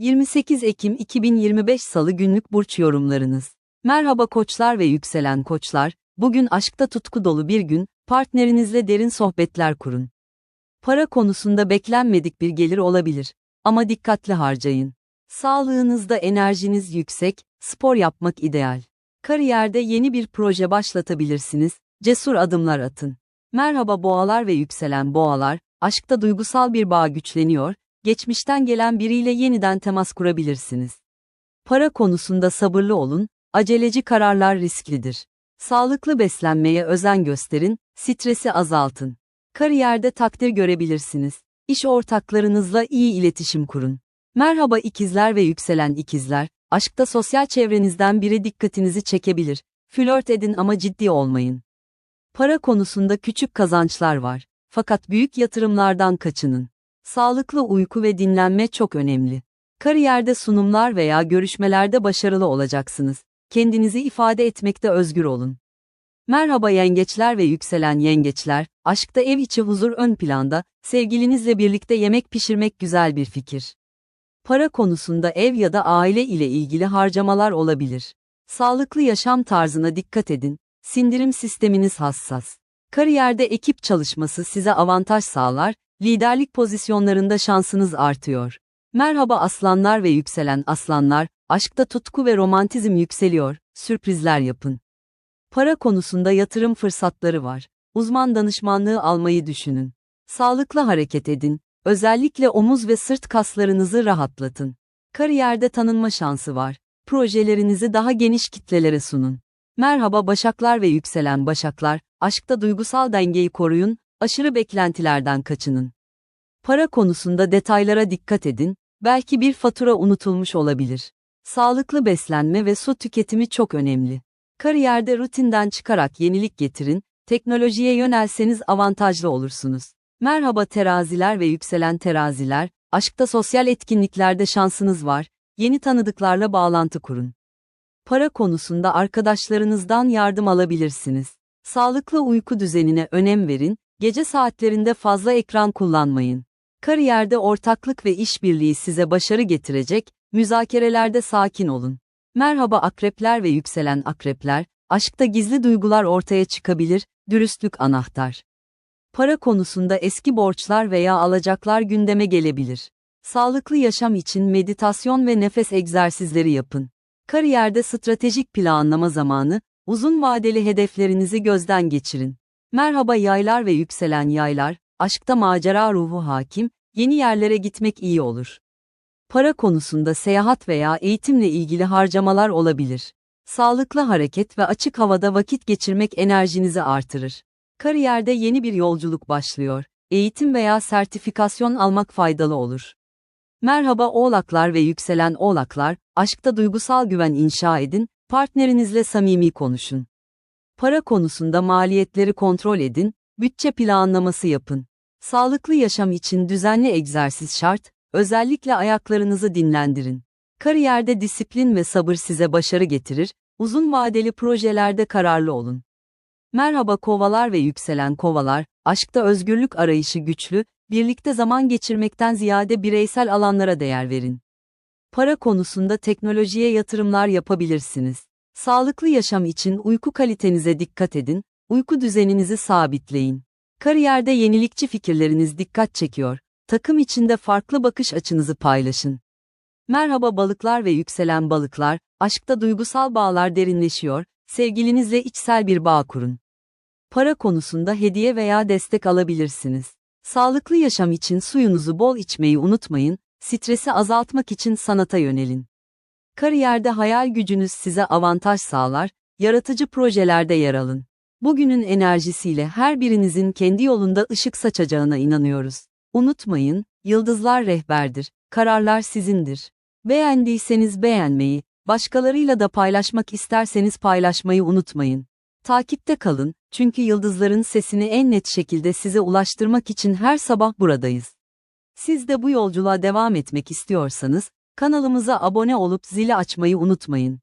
28 Ekim 2025 Salı günlük burç yorumlarınız. Merhaba koçlar ve yükselen koçlar, bugün aşkta tutku dolu bir gün, partnerinizle derin sohbetler kurun. Para konusunda beklenmedik bir gelir olabilir ama dikkatli harcayın. Sağlığınızda enerjiniz yüksek, spor yapmak ideal. Kariyerde yeni bir proje başlatabilirsiniz, cesur adımlar atın. Merhaba boğalar ve yükselen boğalar, aşkta duygusal bir bağ güçleniyor, geçmişten gelen biriyle yeniden temas kurabilirsiniz. Para konusunda sabırlı olun, aceleci kararlar risklidir. Sağlıklı beslenmeye özen gösterin, stresi azaltın. Kariyerde takdir görebilirsiniz. İş ortaklarınızla iyi iletişim kurun. Merhaba ikizler ve yükselen ikizler, aşkta sosyal çevrenizden biri dikkatinizi çekebilir. Flört edin ama ciddi olmayın. Para konusunda küçük kazançlar var. Fakat büyük yatırımlardan kaçının. Sağlıklı uyku ve dinlenme çok önemli. Kariyerde sunumlar veya görüşmelerde başarılı olacaksınız. Kendinizi ifade etmekte özgür olun. Merhaba yengeçler ve yükselen yengeçler, aşkta ev içi huzur ön planda, sevgilinizle birlikte yemek pişirmek güzel bir fikir. Para konusunda ev ya da aile ile ilgili harcamalar olabilir. Sağlıklı yaşam tarzına dikkat edin, sindirim sisteminiz hassas. Kariyerde ekip çalışması size avantaj sağlar, liderlik pozisyonlarında şansınız artıyor. Merhaba aslanlar ve yükselen aslanlar, aşkta tutku ve romantizm yükseliyor, sürprizler yapın. Para konusunda yatırım fırsatları var. Uzman danışmanlığı almayı düşünün. Sağlıklı hareket edin, özellikle omuz ve sırt kaslarınızı rahatlatın. Kariyerde tanınma şansı var. Projelerinizi daha geniş kitlelere sunun. Merhaba Başaklar ve yükselen Başaklar, aşkta duygusal dengeyi koruyun, aşırı beklentilerden kaçının. Para konusunda detaylara dikkat edin, belki bir fatura unutulmuş olabilir. Sağlıklı beslenme ve su tüketimi çok önemli. Kariyerde rutinden çıkarak yenilik getirin, teknolojiye yönelseniz avantajlı olursunuz. Merhaba teraziler ve yükselen teraziler, aşkta sosyal etkinliklerde şansınız var, yeni tanıdıklarla bağlantı kurun. Para konusunda arkadaşlarınızdan yardım alabilirsiniz. Sağlıklı uyku düzenine önem verin, gece saatlerinde fazla ekran kullanmayın. Kariyerde ortaklık ve işbirliği size başarı getirecek, müzakerelerde sakin olun. Merhaba akrepler ve yükselen akrepler, aşkta gizli duygular ortaya çıkabilir, dürüstlük anahtar. Para konusunda eski borçlar veya alacaklar gündeme gelebilir. Sağlıklı yaşam için meditasyon ve nefes egzersizleri yapın. Kariyerde stratejik planlama zamanı, uzun vadeli hedeflerinizi gözden geçirin. Merhaba yaylar ve yükselen yaylar, aşkta macera ruhu hakim, yeni yerlere gitmek iyi olur. Para konusunda seyahat veya eğitimle ilgili harcamalar olabilir. Sağlıklı hareket ve açık havada vakit geçirmek enerjinizi artırır. Kariyerde yeni bir yolculuk başlıyor. Eğitim veya sertifikasyon almak faydalı olur. Merhaba oğlaklar ve yükselen oğlaklar, aşkta duygusal güven inşa edin, partnerinizle samimi konuşun. Para konusunda maliyetleri kontrol edin, bütçe planlaması yapın. Sağlıklı yaşam için düzenli egzersiz şart, özellikle ayaklarınızı dinlendirin. Kariyerde disiplin ve sabır size başarı getirir, uzun vadeli projelerde kararlı olun. Merhaba kovalar ve yükselen kovalar, aşkta özgürlük arayışı güçlü, birlikte zaman geçirmekten ziyade bireysel alanlara değer verin. Para konusunda teknolojiye yatırımlar yapabilirsiniz. Sağlıklı yaşam için uyku kalitenize dikkat edin, uyku düzeninizi sabitleyin. Kariyerde yenilikçi fikirleriniz dikkat çekiyor. Takım içinde farklı bakış açınızı paylaşın. Merhaba balıklar ve yükselen balıklar, aşkta duygusal bağlar derinleşiyor, sevgilinizle içsel bir bağ kurun. Para konusunda hediye veya destek alabilirsiniz. Sağlıklı yaşam için suyunuzu bol içmeyi unutmayın, stresi azaltmak için sanata yönelin. Kariyerde hayal gücünüz size avantaj sağlar, yaratıcı projelerde yer alın. Bugünün enerjisiyle her birinizin kendi yolunda ışık saçacağına inanıyoruz. Unutmayın, yıldızlar rehberdir, kararlar sizindir. Beğendiyseniz beğenmeyi, başkalarıyla da paylaşmak isterseniz paylaşmayı unutmayın. Takipte kalın, çünkü yıldızların sesini en net şekilde size ulaştırmak için her sabah buradayız. Siz de bu yolculuğa devam etmek istiyorsanız, kanalımıza abone olup zili açmayı unutmayın.